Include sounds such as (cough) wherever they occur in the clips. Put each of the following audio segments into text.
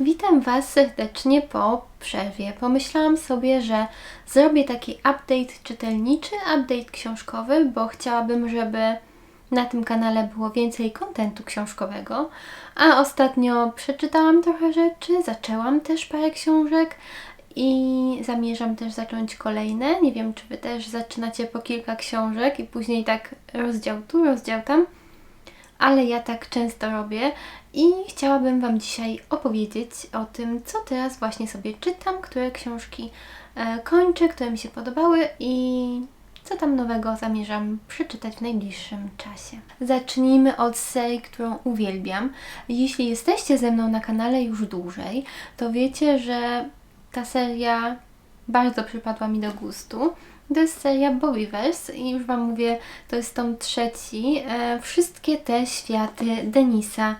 Witam Was serdecznie po przerwie. Pomyślałam sobie, że zrobię taki update czytelniczy, update książkowy, bo chciałabym, żeby na tym kanale było więcej kontentu książkowego. A ostatnio przeczytałam trochę rzeczy, zaczęłam też parę książek i zamierzam też zacząć kolejne. Nie wiem, czy Wy też zaczynacie po kilka książek i później tak rozdział tu, rozdział tam ale ja tak często robię i chciałabym Wam dzisiaj opowiedzieć o tym, co teraz właśnie sobie czytam, które książki e, kończę, które mi się podobały i co tam nowego zamierzam przeczytać w najbliższym czasie. Zacznijmy od serii, którą uwielbiam. Jeśli jesteście ze mną na kanale już dłużej, to wiecie, że ta seria bardzo przypadła mi do gustu. To jest seria Bobbyverse i już Wam mówię, to jest tom trzeci. E, wszystkie te światy Denisa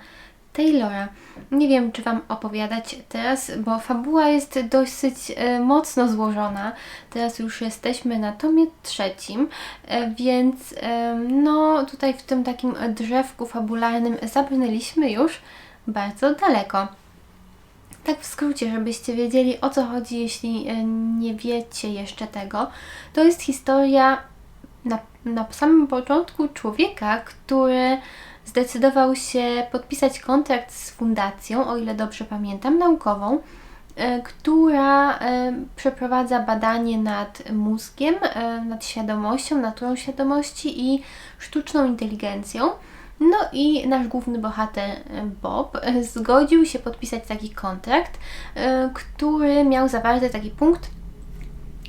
Taylora. Nie wiem, czy Wam opowiadać teraz, bo fabuła jest dosyć e, mocno złożona. Teraz już jesteśmy na tomie trzecim, e, więc e, no tutaj w tym takim drzewku fabularnym zabrnęliśmy już bardzo daleko. Tak w skrócie, żebyście wiedzieli o co chodzi, jeśli nie wiecie jeszcze tego, to jest historia na, na samym początku człowieka, który zdecydował się podpisać kontrakt z fundacją, o ile dobrze pamiętam, naukową, e, która e, przeprowadza badanie nad mózgiem, nad świadomością, naturą świadomości i sztuczną inteligencją. No i nasz główny bohater Bob zgodził się podpisać taki kontrakt, e, który miał zawarty taki punkt,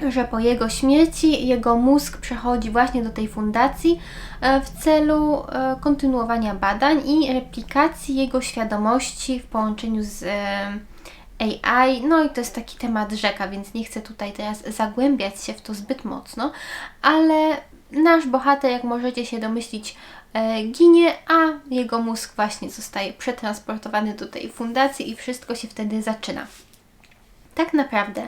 że po jego śmierci jego mózg przechodzi właśnie do tej fundacji e, w celu e, kontynuowania badań i replikacji jego świadomości w połączeniu z AI. No i to jest taki temat rzeka, więc nie chcę tutaj teraz zagłębiać się w to zbyt mocno, ale nasz bohater, jak możecie się domyślić, E, ginie, a jego mózg właśnie zostaje przetransportowany do tej fundacji i wszystko się wtedy zaczyna. Tak naprawdę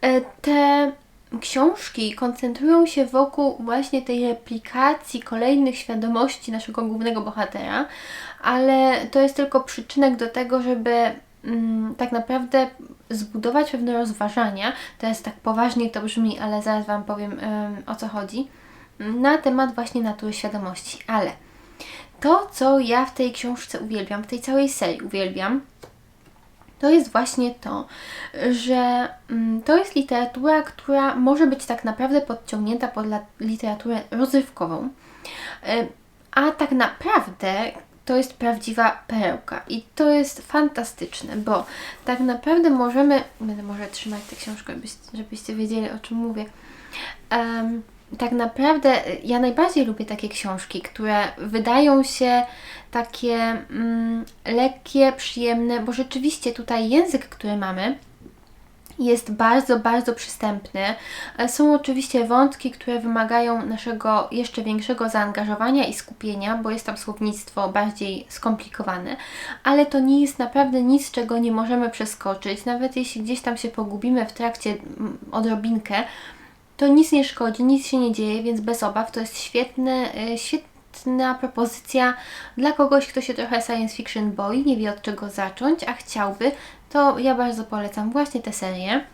e, te książki koncentrują się wokół właśnie tej replikacji kolejnych świadomości naszego głównego bohatera, ale to jest tylko przyczynek do tego, żeby mm, tak naprawdę zbudować pewne rozważania. Teraz tak poważnie to brzmi, ale zaraz Wam powiem o co chodzi na temat właśnie natury świadomości. Ale to, co ja w tej książce uwielbiam, w tej całej serii uwielbiam, to jest właśnie to, że mm, to jest literatura, która może być tak naprawdę podciągnięta pod literaturę rozrywkową, e, a tak naprawdę to jest prawdziwa perełka i to jest fantastyczne, bo tak naprawdę możemy, będę może trzymać tę książkę, żebyście wiedzieli o czym mówię. Um, tak naprawdę y, ja najbardziej lubię takie książki, które wydają się takie mm, lekkie, przyjemne, bo rzeczywiście tutaj język, który mamy, jest bardzo, bardzo przystępny. E, są oczywiście wątki, które wymagają naszego jeszcze większego zaangażowania i skupienia, bo jest tam słownictwo bardziej skomplikowane, ale to nie jest naprawdę nic, czego nie możemy przeskoczyć. Nawet jeśli gdzieś tam się pogubimy w trakcie mm, odrobinkę, to nic nie szkodzi, nic się nie dzieje, więc bez obaw to jest świetne, e, świetna propozycja dla kogoś, kto się trochę science fiction boi, nie wie od czego zacząć, a chciałby, to ja bardzo polecam właśnie tę serię.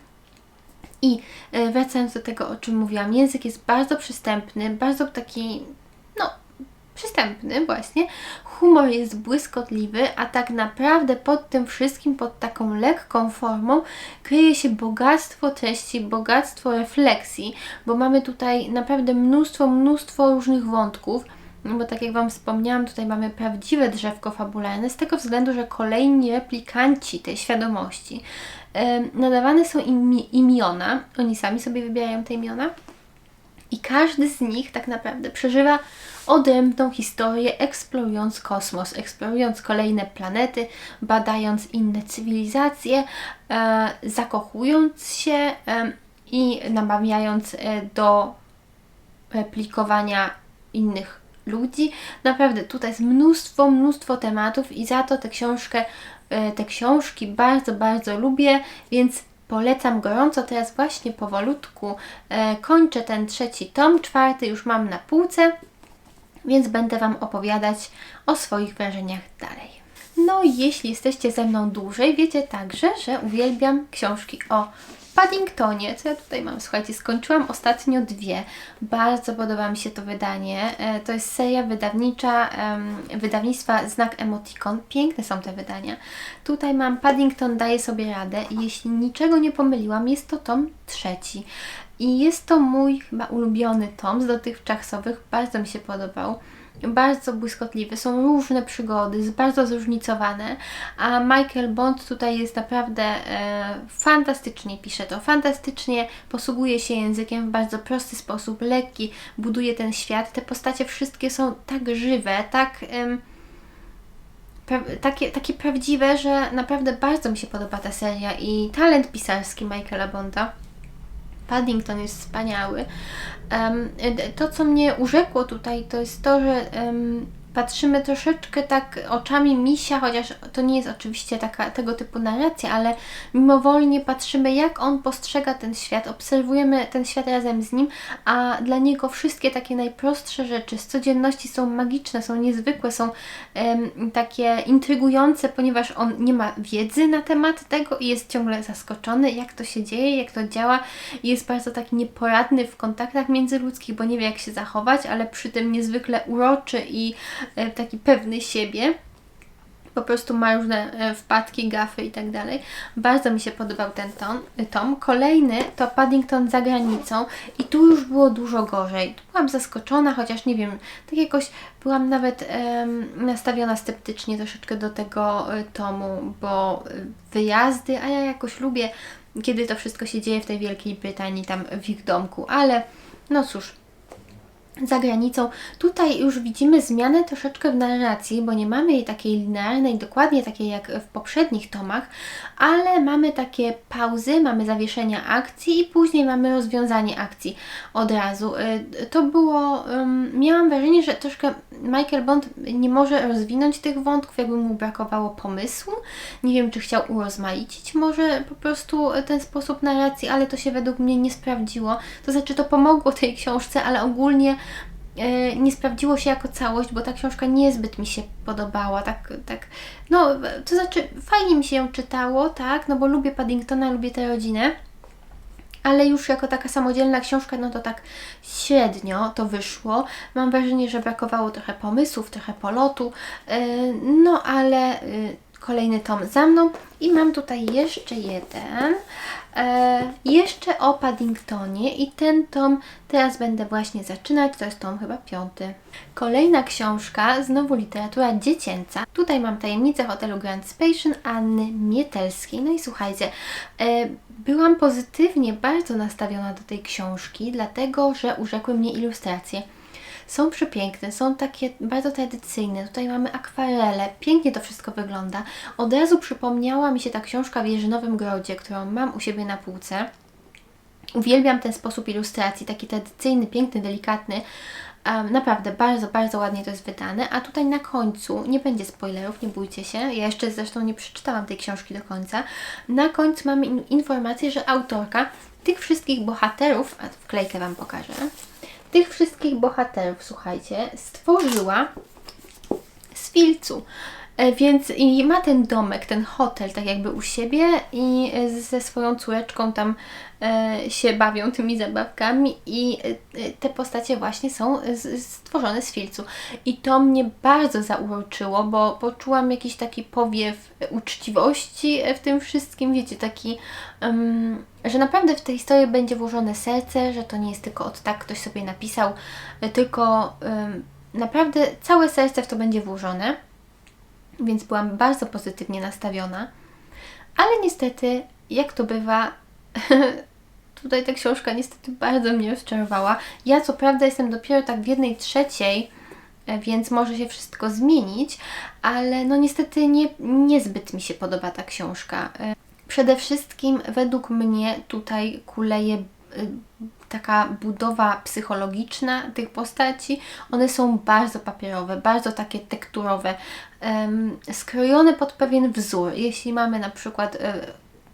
I e, wracając do tego, o czym mówiłam, język jest bardzo przystępny, bardzo taki, przystępny właśnie. Humor jest błyskotliwy, a tak naprawdę pod tym wszystkim, pod taką lekką formą kryje się bogactwo treści, bogactwo refleksji, bo mamy tutaj naprawdę mnóstwo, mnóstwo różnych wątków. No bo tak jak Wam wspomniałam, tutaj mamy prawdziwe drzewko fabularne, z tego względu, że kolejni replikanci tej świadomości yy, nadawane są im imiona, oni sami sobie wybierają te imiona i każdy z nich tak naprawdę przeżywa odrębną historię, eksplorując kosmos, eksplorując kolejne planety, badając inne cywilizacje, e, zakochując się e, i namawiając e, do replikowania innych ludzi. Naprawdę tutaj jest mnóstwo, mnóstwo tematów i za to tę książkę, e, te książki bardzo, bardzo lubię, więc Polecam gorąco, teraz właśnie powolutku e, kończę ten trzeci tom, czwarty już mam na półce, więc będę Wam opowiadać o swoich wrażeniach dalej. No i jeśli jesteście ze mną dłużej, wiecie także, że uwielbiam książki o Paddingtonie, co ja tutaj mam, słuchajcie, skończyłam ostatnio dwie. Bardzo podoba mi się to wydanie. E, To jest seria wydawnicza wydawnictwa Znak Emoticon. Piękne są te wydania. Tutaj mam Paddington daje sobie radę jeśli niczego nie pomyliłam, jest to tom trzeci. I jest to mój chyba ulubiony tom z dotychczasowych, bardzo mi się podobał. Bardzo błyskotliwy, są różne przygody, jest bardzo zróżnicowane, a Michael Bond tutaj jest naprawdę e, fantastycznie pisze to, fantastycznie posługuje się językiem w bardzo prosty sposób, lekki, buduje ten świat, te postacie wszystkie są tak żywe, tak... pra- takie, takie prawdziwe, że naprawdę bardzo mi się podoba ta seria i talent pisarski Michaela Bonda. Paddington jest wspaniały. To, co mnie urzekło tutaj, to jest to, że patrzymy troszeczkę tak oczami misia, chociaż to nie jest oczywiście taka, tego typu narracja, ale mimowolnie patrzymy, jak on postrzega ten świat, obserwujemy ten świat razem z nim, a dla niego wszystkie takie najprostsze rzeczy z codzienności są magiczne, są niezwykłe, są takie intrygujące, ponieważ on nie ma wiedzy na temat tego i jest ciągle zaskoczony, jak to się dzieje, jak to działa. Jest bardzo taki nieporadny w kontaktach międzyludzkich, bo nie wie, jak się zachować, ale przy tym niezwykle uroczy i taki pewny siebie po prostu ma różne e, wpadki, gafy i tak dalej. Bardzo mi się podobał ten ton, tom. Kolejny to Paddington za granicą i tu już było dużo gorzej. Tu byłam zaskoczona, chociaż nie wiem, tak jakoś byłam nawet em, nastawiona sceptycznie troszeczkę do tego e, tomu, bo e, wyjazdy, a ja jakoś lubię, kiedy to wszystko się dzieje w tej Wielkiej Brytanii, tam w ich domku, ale no cóż, za granicą. Tutaj już widzimy zmianę troszeczkę w narracji, bo nie mamy jej takiej linearnej, dokładnie takiej jak w poprzednich tomach, ale mamy takie pauzy, mamy zawieszenia akcji i później mamy rozwiązanie akcji od razu. Y, To było, miałam wrażenie, że troszkę Michael Bond nie może rozwinąć tych wątków, jakby mu brakowało pomysłu. Nie wiem, czy chciał urozmaicić może po prostu ten sposób narracji, ale to się według mnie nie sprawdziło. To znaczy, to pomogło tej książce, ale ogólnie nie sprawdziło się jako całość, bo ta książka niezbyt mi się podobała, tak, tak, no, to znaczy fajnie mi się ją czytało, tak, no bo lubię Paddingtona, lubię tę rodzinę, ale już jako taka samodzielna książka, no to tak średnio to wyszło. Mam wrażenie, że brakowało trochę pomysłów, trochę polotu, e, no ale e, kolejny tom za mną i mam tutaj jeszcze jeden, e, jeszcze o Paddingtonie i ten tom teraz będę właśnie zaczynać, to jest tom chyba piąty. Kolejna książka, znowu literatura dziecięca. Tutaj mam tajemnicę hotelu Grand Station Anny Mietelskiej. No i słuchajcie, e, byłam pozytywnie bardzo nastawiona do tej książki, dlatego że urzekły mnie ilustracje. Są przepiękne, są takie bardzo tradycyjne. Tutaj mamy akwarele, pięknie to wszystko wygląda. Od razu przypomniała mi się ta książka w Jerzynowym Grodzie, którą mam u siebie na półce. Uwielbiam ten sposób ilustracji, taki tradycyjny, piękny, delikatny. Naprawdę bardzo, bardzo ładnie to jest wydane. A tutaj na końcu, nie będzie spoilerów, nie bójcie się. Ja jeszcze zresztą nie przeczytałam tej książki do końca. Na końcu mamy in- informację, że autorka tych wszystkich bohaterów, a wklejkę Wam pokażę, tych wszystkich bohaterów, słuchajcie, stworzyła z filcu. E, Więc i ma ten domek, ten hotel tak jakby u siebie i e, ze swoją córeczką tam e, się bawią tymi zabawkami i te postacie właśnie są stworzone z filcu. I to mnie bardzo zauroczyło, bo poczułam jakiś taki powiew uczciwości w tym wszystkim, wiecie, taki, em, że naprawdę w tej historii będzie włożone serce, że to nie jest tylko od tak ktoś sobie napisał, tylko em, naprawdę całe serce w to będzie włożone więc byłam bardzo pozytywnie nastawiona. Ale niestety, jak to bywa, (laughs) tutaj ta książka niestety bardzo mnie rozczarowała. Ja co prawda jestem dopiero tak w jednej trzeciej, e, więc może się wszystko zmienić, ale no niestety nie, niezbyt mi się podoba ta książka. E, Przede wszystkim według mnie tutaj kuleje y, taka budowa psychologiczna tych postaci. One są bardzo papierowe, bardzo takie tekturowe, skrojone pod pewien wzór. Jeśli mamy na przykład e,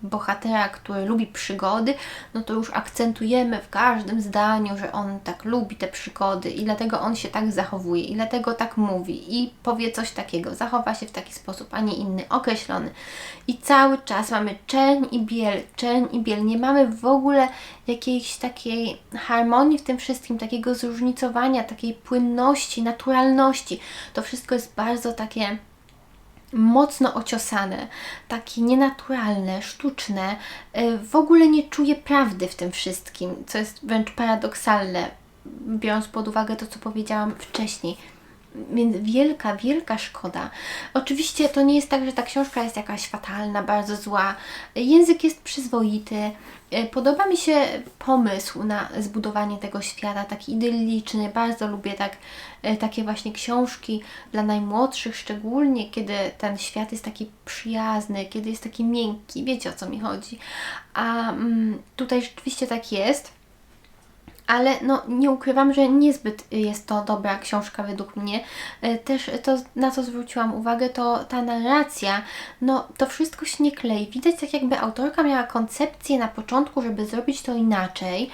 bohatera, który lubi przygody, no to już akcentujemy w każdym zdaniu, że on tak lubi te przygody i dlatego on się tak zachowuje i dlatego tak mówi i powie coś takiego, zachowa się w taki sposób, a nie inny, określony. I cały czas mamy czerń i biel, czerń i biel. Nie mamy w ogóle jakiejś takiej harmonii w tym wszystkim, takiego zróżnicowania, takiej płynności, naturalności. To wszystko jest bardzo takie mocno ociosane, takie nienaturalne, sztuczne. Y, w ogóle nie czuję prawdy w tym wszystkim, co jest wręcz paradoksalne, biorąc pod uwagę to, co powiedziałam wcześniej. Więc wielka, wielka szkoda. Oczywiście to nie jest tak, że ta książka jest jakaś fatalna, bardzo zła. Język jest przyzwoity. E, podoba mi się pomysł na zbudowanie tego świata, taki idylliczny. Bardzo lubię tak, e, takie właśnie książki dla najmłodszych, szczególnie kiedy ten świat jest taki przyjazny, kiedy jest taki miękki. Wiecie o co mi chodzi. A mm, tutaj rzeczywiście tak jest ale no, nie ukrywam, że niezbyt jest to dobra książka według mnie. E, też to, na co zwróciłam uwagę, to ta narracja, no to wszystko się nie klei. Widać tak jakby autorka miała koncepcję na początku, żeby zrobić to inaczej.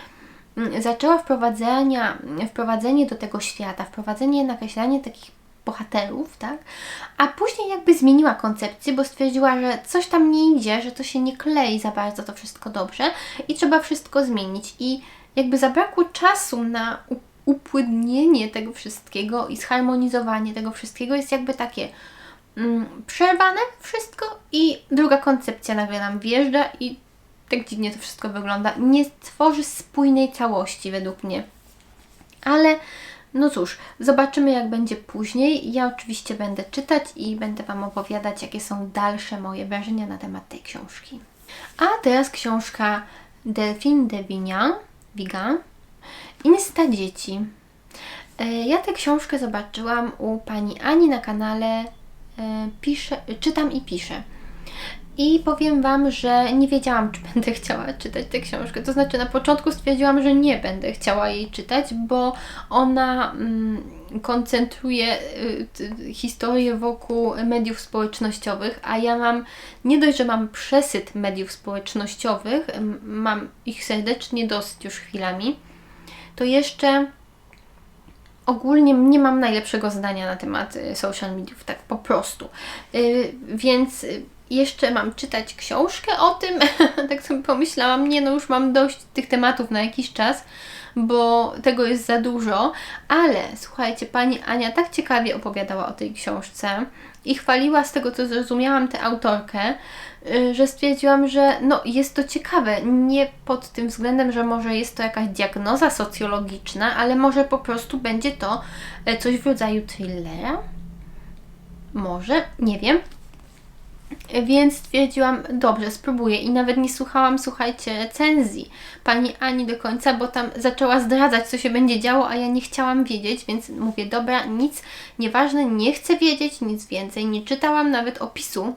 Mm, zaczęła wprowadzenia, wprowadzenie do tego świata, wprowadzenie, nakreślanie takich bohaterów, tak? A później jakby zmieniła koncepcję, bo stwierdziła, że coś tam nie idzie, że to się nie klei za bardzo to wszystko dobrze i trzeba wszystko zmienić. I jakby zabrakło czasu na upłynnienie tego wszystkiego i zharmonizowanie tego wszystkiego jest jakby takie mm, przerwane wszystko i druga koncepcja nagle nam wjeżdża i tak dziwnie to wszystko wygląda. Nie tworzy spójnej całości według mnie. Ale no cóż, zobaczymy jak będzie później. Ja oczywiście będę czytać i będę Wam opowiadać, jakie są dalsze moje wrażenia na temat tej książki. A teraz książka Delphine de Vignan Wiga. Insta dzieci. E, ja tę książkę zobaczyłam u pani Ani na kanale e, piszę, Czytam i piszę. I powiem Wam, że nie wiedziałam, czy będę chciała czytać tę książkę. To znaczy, na początku stwierdziłam, że nie będę chciała jej czytać, bo ona mm, koncentruje y, historię wokół mediów społecznościowych, a ja mam, nie dość, że mam przesyt mediów społecznościowych, mam ich serdecznie dosyć już chwilami, to jeszcze ogólnie nie mam najlepszego zdania na temat y, social mediów, tak po prostu. Y, więc jeszcze mam czytać książkę o tym, (laughs) tak sobie pomyślałam, nie no już mam dość tych tematów na jakiś czas, bo tego jest za dużo, ale słuchajcie, pani Ania tak ciekawie opowiadała o tej książce i chwaliła z tego, co zrozumiałam, tę autorkę, y, że stwierdziłam, że no, jest to ciekawe. Nie pod tym względem, że może jest to jakaś diagnoza socjologiczna, ale może po prostu będzie to e, coś w rodzaju thrillera. Może, nie wiem. Więc stwierdziłam, dobrze, spróbuję i nawet nie słuchałam, słuchajcie, recenzji pani Ani do końca, bo tam zaczęła zdradzać, co się będzie działo, a ja nie chciałam wiedzieć, więc mówię, dobra, nic, nieważne, nie chcę wiedzieć, nic więcej. Nie czytałam nawet opisu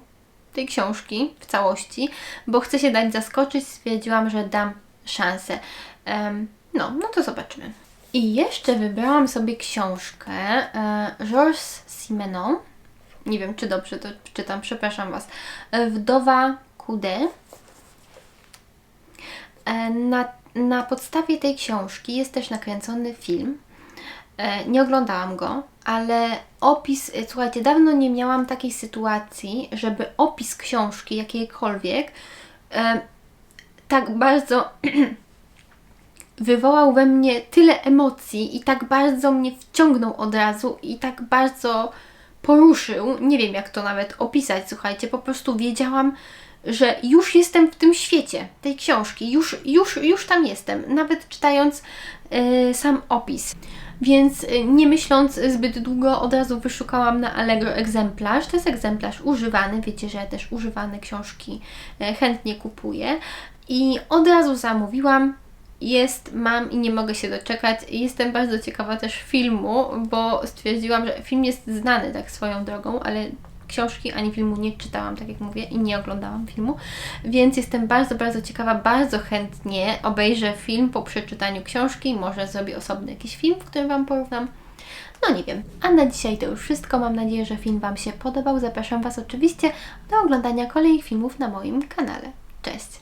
tej książki w całości, bo chcę się dać zaskoczyć, stwierdziłam, że dam szansę. Um, no, no to zobaczymy. I jeszcze wybrałam sobie książkę e, Georges Simenon, nie wiem czy dobrze to czytam, przepraszam Was. E, Wdowa Kude. E, na, na podstawie tej książki jest też nakręcony film. E, nie oglądałam go, ale opis, słuchajcie, dawno nie miałam takiej sytuacji, żeby opis książki jakiejkolwiek tak bardzo (clears throat) wywołał we mnie tyle emocji i tak bardzo mnie wciągnął od razu i tak bardzo poruszył. Nie wiem, jak to nawet opisać, słuchajcie, po prostu wiedziałam, że już jestem w tym świecie tej książki, już, już, już tam jestem, nawet czytając yy, sam opis. Więc yy, nie myśląc zbyt długo, od razu wyszukałam na Allegro egzemplarz. To jest egzemplarz używany, wiecie, że ja też używane książki yy, chętnie kupuję. I od razu zamówiłam, jest, mam i nie mogę się doczekać. Jestem bardzo ciekawa też filmu, bo stwierdziłam, że film jest znany tak swoją drogą, ale książki ani filmu nie czytałam, tak jak mówię, i nie oglądałam filmu, więc jestem bardzo, bardzo ciekawa, bardzo chętnie obejrzę film po przeczytaniu książki, może zrobię osobny jakiś film, w którym Wam porównam. No nie wiem. A na dzisiaj to już wszystko. Mam nadzieję, że film Wam się podobał. Zapraszam Was oczywiście do oglądania kolejnych filmów na moim kanale. Cześć!